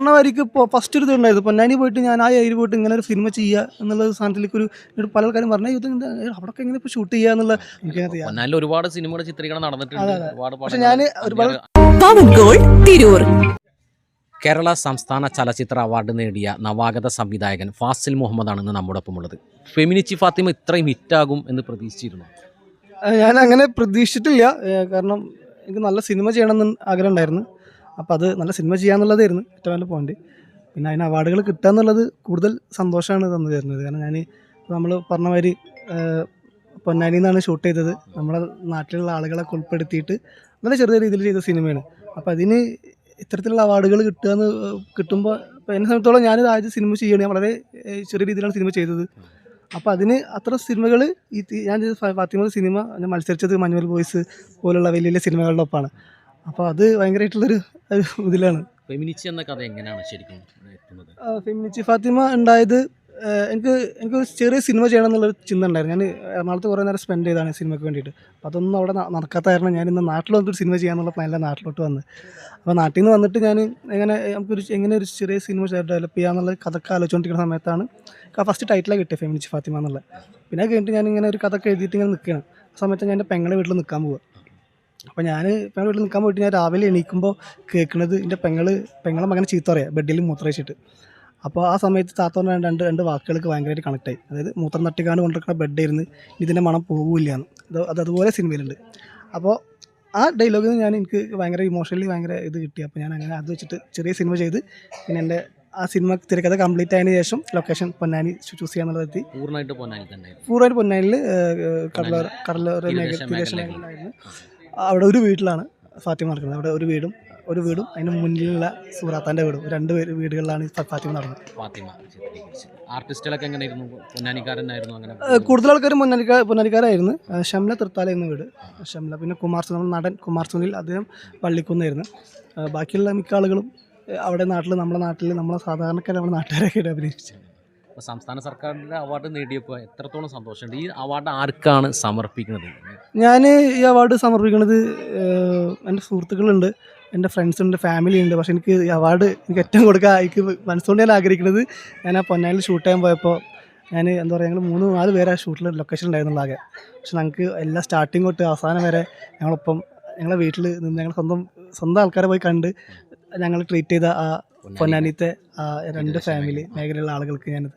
പറഞ്ഞവർക്ക് ഇപ്പോൾ ഫസ്റ്റ് ഒരു ഇതുണ്ടായിരുന്നു. പൊന്നാനി പോയിട്ട് ഞാൻ ആ ഏരിയ പോയിട്ട് ഇങ്ങനെ ഒരു സിനിമ ചെയ്യുക എന്നുള്ള സാധനത്തിലേക്ക് ഒരു പല ആൾക്കാരും പറഞ്ഞു ഇത് അവിടെ എങ്ങനെ ഇപ്പോൾ ഷൂട്ട് ചെയ്യുക എന്നുള്ള പൊന്നാനിൽ ഒരുപാട് സിനിമയുടെ ചിത്രീകരണം നടന്നിട്ടുണ്ട്. പക്ഷെ ഞാൻ ഒരുപാട് പവൻ ഗോൾഡ് തിരൂർ കേരള സംസ്ഥാന ചലച്ചിത്ര അവാർഡ് നേടിയ നവാഗത സംവിധായകൻ ഫാസിൽ മുഹമ്മദാണ് ഇന്ന് നമ്മുടെ ഒപ്പം ഉള്ളത് ഫെമിനിച്ചി ഫാത്തിമ ഇത്രയും ഹിറ്റാകും എന്ന് പ്രതീക്ഷിച്ചിരുന്നു? ഞാൻ അങ്ങനെ പ്രതീക്ഷിച്ചിട്ടില്ല. കാരണം എനിക്ക് നല്ല സിനിമ ചെയ്യണമെന്ന് ആഗ്രഹം ഉണ്ടായിരുന്നു. അപ്പോൾ അത് നല്ല സിനിമ ചെയ്യാന്നുള്ളതായിരുന്നു ഏറ്റവും നല്ല പോയിന്റ് പിന്നെ അതിന് അവാർഡുകൾ കിട്ടുക എന്നുള്ളത് കൂടുതൽ സന്തോഷമാണ് തന്നു തരുന്നത്. കാരണം ഞാൻ നമ്മൾ പറഞ്ഞ മാതിരി പൊന്നാനിയിൽ നിന്നാണ് ഷൂട്ട് ചെയ്തത്. നമ്മുടെ നാട്ടിലുള്ള ആളുകളൊക്കെ ഉൾപ്പെടുത്തിയിട്ട് നല്ല ചെറിയ രീതിയിൽ ചെയ്ത സിനിമയാണ്. അപ്പോൾ അതിന് ഇത്തരത്തിലുള്ള അവാർഡുകൾ കിട്ടുക എന്ന് കിട്ടുമ്പോൾ ഇപ്പോൾ എന്നെ സംബന്ധിച്ചോളം ഞാനിത് ആദ്യം സിനിമ ചെയ്യണേ വളരെ ചെറിയ രീതിയിലാണ് സിനിമ ചെയ്തത്. അപ്പോൾ അതിന് അത്ര സിനിമകൾ ഈ ഞാൻ ഫാത്തിമ സിനിമ ഞാൻ മത്സരിച്ചത് മഞ്ഞുമൽ ബോയ്സ് പോലുള്ള വലിയ വലിയ സിനിമകളുടെ ഒപ്പമാണ് അപ്പോൾ അത് ഭയങ്കരമായിട്ടുള്ളൊരു ഇതിലാണ്. ഫെമിനിച്ചി എന്ന കഥ എങ്ങനെയാണ് ശരിക്കും എത്തുന്നത്? ഫെമിനിച്ചി ഫാത്തിമ ഉണ്ടായത് എനിക്ക് എനിക്ക് ചെറിയ സിനിമ ചെയ്യണം എന്നുള്ളൊരു ചിന്ത ഉണ്ടായിരുന്നു. ഞാൻ എറണാകുളത്ത് കുറേ നേരം സ്പെൻഡ് ചെയ്താണ് സിനിമയ്ക്ക് വേണ്ടിയിട്ട്. അപ്പോൾ അതൊന്നും അവിടെ നടക്കാത്ത കാരണം ഞാൻ ഇന്ന് നാട്ടിൽ വന്നിട്ട് സിനിമ ചെയ്യാന്നുള്ള പ്ലാനിലാണ് നാട്ടിലോട്ട് വന്ന്. അപ്പോൾ നാട്ടിൽ നിന്ന് വന്നിട്ട് ഞാൻ എങ്ങനെ നമുക്കൊരു എങ്ങനെ ഒരു ചെറിയ സിനിമ ഡെവലപ്പ് ചെയ്യാന്നുള്ള കഥക്ക് ആലോചിച്ചുകൊണ്ടിരിക്കുന്ന സമയത്താണ് ഫസ്റ്റ് ടൈറ്റിലാണ് കിട്ടിയത് ഫെമിനിച്ചി ഫാത്തിമ എന്നുള്ളത് പിന്നെ അത് കഴിഞ്ഞിട്ട് ഞാൻ ഇങ്ങനെ ഒരു കഥ എഴുതിയിട്ട് ഇങ്ങനെ നിൽക്കുകയാണ് ആ സമയത്ത് ഞാൻ എന്റെ പെങ്ങളെ വീട്ടിൽ നിൽക്കാൻ പോവുക അപ്പോൾ ഞാൻ പെങ്ങളെ വീട്ടിൽ നിൽക്കാൻ പോയിട്ട് ഞാൻ രാവിലെ എണീക്കുമ്പോൾ കേൾക്കുന്നത് എന്റെ പെങ്ങൾ പെങ്ങളെ മകനെ ചീത്ത പറയാം ബെഡിൽ മൂത്രയിച്ചിട്ട് അപ്പോൾ ആ സമയത്ത് താത്തോന്ന് രണ്ട് രണ്ട് വാക്കുകൾക്ക് ഭയങ്കരമായിട്ട് കണക്ട് ആയി. അതായത് മൂത്രം തട്ടിക്കാണ്ട് കൊണ്ടിരിക്കുന്ന ബെഡായിരുന്നു ഇതിന്റെ മണം പോകില്ല എന്ന് അത് അത് അതുപോലെ സിനിമയിലുണ്ട് അപ്പോൾ ആ ഡയലോഗിൽ ഞാൻ എനിക്ക് ഭയങ്കര ഇമോഷണലി ഭയങ്കര ഇത് കിട്ടി. അപ്പോൾ ഞാൻ അങ്ങനെ അത് വെച്ചിട്ട് ചെറിയ സിനിമ ചെയ്ത് പിന്നെ എന്റെ ആ സിനിമ തിരക്കഥ കംപ്ലീറ്റ് ആയതിനു ശേഷം ലൊക്കേഷൻ പൊന്നാനി ചൂസ് ചെയ്യാന്നുള്ളത് എത്തി പൂർണമായിട്ട് പൊന്നാനി തന്നെ പൂർണമായിട്ട് പൊന്നാനിൽ കടലോര കടലോര മേഖല തീരദേശ മേഖലയിലായിരുന്നു. അവിടെ ഒരു വീട്ടിലാണ് ഫാത്തിമ നടക്കുന്നത്. അവിടെ ഒരു വീടും ഒരു വീടും അതിന് മുന്നിലുള്ള സൂറാത്താന്റെ വീടും. രണ്ട് പേര് വീടുകളിലാണ് ഈ ഫാത്തിമ നടന്നത്. ആർട്ടിസ്റ്റുകളൊക്കെ എങ്ങനെയായിരുന്നു? പൊന്നാനിക്കാരനായിരുന്നു അങ്ങനെ കൂടുതൽ ആൾക്കാർ പൊന്നാനിക്കാ പൊന്നാനിക്കാരായിരുന്നു. ഷംല തൃത്താല എന്ന വീട്. ഷംല പിന്നെ കുമാർ സുനിൽ നടൻ കുമാർ സുനിൽ അദ്ദേഹം പള്ളിക്കുന്നായിരുന്നു. ബാക്കിയുള്ള മിക്ക ആളുകളും അവിടെ നാട്ടിൽ നമ്മുടെ നാട്ടിൽ നമ്മളെ സാധാരണക്കാർ നമ്മുടെ നാട്ടുകാരൊക്കെ അഭിനയിച്ചു അപ്പോൾ സംസ്ഥാന സർക്കാരിന്റെ അവാർഡ് നേടിയപ്പോൾ എത്രത്തോളം സന്തോഷമുണ്ട്? ഈ അവാർഡ് ആർക്കാണ് സമർപ്പിക്കുന്നത്? ഞാൻ ഈ അവാർഡ് സമർപ്പിക്കുന്നത് എന്റെ സുഹൃത്തുക്കളുണ്ട് എന്റെ ഫ്രണ്ട്സ് ഉണ്ട് ഫാമിലി ഉണ്ട് പക്ഷേ എനിക്ക് ഈ അവാർഡ് എനിക്ക് ഏറ്റവും കൊടുക്കാൻ എനിക്ക് മനസ്സുകൊണ്ട് ഞാൻ ആഗ്രഹിക്കുന്നത് ഞാൻ ആ പൊന്നാനിൽ ഷൂട്ട് ചെയ്യാൻ പോയപ്പോൾ ഞാൻ എന്താ പറയുക ഞങ്ങൾ മൂന്ന് നാല് പേര് ആ ഷൂട്ടിൽ ലൊക്കേഷൻ ഉണ്ടായിരുന്നുള്ള ആകെ. പക്ഷെ ഞങ്ങൾക്ക് എല്ലാ സ്റ്റാർട്ടിങ് തൊട്ട് അവസാനം വരെ ഞങ്ങളൊപ്പം ഞങ്ങളെ വീട്ടിൽ നിന്ന് ഞങ്ങൾ സ്വന്തം സ്വന്തം ആൾക്കാരെ പോയി കണ്ട് ഞങ്ങൾ ട്രീറ്റ് ചെയ്ത ആ പൊന്നാനിത്തെ ആ രണ്ട് ഫാമിലി മേഖലയിലുള്ള ആളുകൾക്ക് ഞാനത്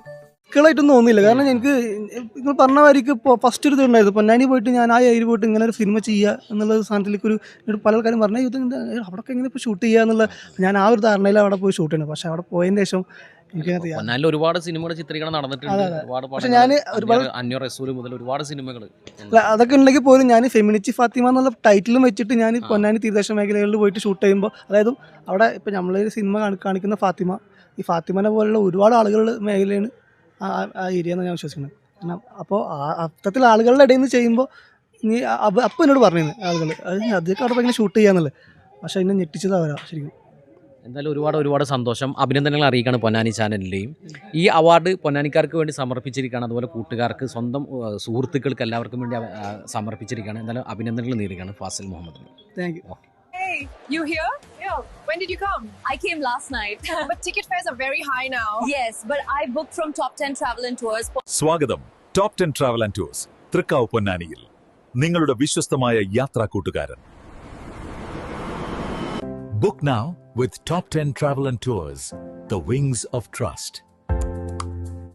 മക്കളായിട്ടൊന്നും തോന്നിയില്ല. കാരണം എനിക്ക് നിങ്ങൾ പറഞ്ഞ മാതിരിക്ക് ഇപ്പോൾ ഫസ്റ്റ് ഒരു ഇതുണ്ടായിരുന്നു. പൊന്നാനി പോയിട്ട് ഞാൻ ആ ഏരിയ പോയിട്ട് ഇങ്ങനെ ഒരു സിനിമ ചെയ്യുക എന്നുള്ള സാധനത്തിലേക്ക് ഒരു പല ആൾക്കാരും പറഞ്ഞു ഇത് അവിടെയൊക്കെ എങ്ങനെ ഇപ്പോൾ ഷൂട്ട് ചെയ്യുക എന്നുള്ള ഞാൻ ആ ഒരു ധാരണയിൽ അവിടെ പോയി ഷൂട്ട് ചെയ്യണം പക്ഷേ അവിടെ പോയതിന് ശേഷം പൊന്നാനിൽ ഒരുപാട് സിനിമകൾ ചിത്രീകരണം നടന്നിട്ടുണ്ട്. പക്ഷേ ഞാൻ ഒരുപാട് പക്ഷെ ഞാൻ ഒരുപാട് അന്യ റസൂൽ മുതൽ ഒരുപാട് സിനിമകൾ അല്ല, അതൊക്കെ ഉണ്ടെങ്കിൽ പോലും ഞാൻ ഫെമിനിച്ചി ഫാത്തിമ എന്നുള്ള ടൈറ്റിലും വെച്ചിട്ട് ഞാൻ പൊന്നാനി തീരദേശ മേഖലകളിൽ പോയിട്ട് ഷൂട്ട് ചെയ്യുമ്പോൾ അതായത് അവിടെ ഇപ്പം നമ്മളൊരു സിനിമ കാണി- കാണിക്കുന്ന ഫാത്തിമ. ഈ ഫാത്തിമനെ പോലുള്ള ഒരുപാട് ആളുകളുടെ മേഖലയാണ് ആ ആ ഏരിയ എന്ന് ഞാൻ വിശ്വസിക്കുന്നത് കാരണം അപ്പോൾ അത്തരത്തിൽ ആളുകളുടെ ഇടയിൽ നിന്ന് ചെയ്യുമ്പോൾ നീ അപ്പം എന്നോട് പറഞ്ഞിരുന്നു ആളുകൾ അത് അതൊക്കെ അവിടെ ഇങ്ങനെ ഷൂട്ട് ചെയ്യാന്നുള്ളത് പക്ഷെ എന്നെ ഞെട്ടിച്ചത് അവരാ ശരിക്കും. എന്തായാലും ഒരുപാട് ഒരുപാട് സന്തോഷം. അഭിനന്ദനങ്ങൾ അറിയിക്കുകയാണ് പൊന്നാനി ചാനലിലെയും ഈ അവാർഡ് പൊന്നാനിക്കാർക്ക് വേണ്ടി സമർപ്പിച്ചിരിക്കുകയാണ്. അതുപോലെ കൂട്ടുകാർക്ക് സ്വന്തം സുഹൃത്തുക്കൾക്ക് എല്ലാവർക്കും വേണ്ടി സമർപ്പിച്ചിരിക്കുകയാണ്. എന്തായാലും അഭിനന്ദനങ്ങൾ നേരിടുകയാണ് Fazil Muhammad thank you okay you here? Yeah. When did you come? I came last night. but ticket fares are very high now. yes, but I booked from Top 10 Travel and Tours. സ്വാഗതം top ten travel and tours Thrikkavu പൊന്നാനിയിൽ നിങ്ങളുടെ വിശ്വസ്തമായ യാത്രാ കൂട്ടുകാരൻ book now with top ten travel and tours the wings of trust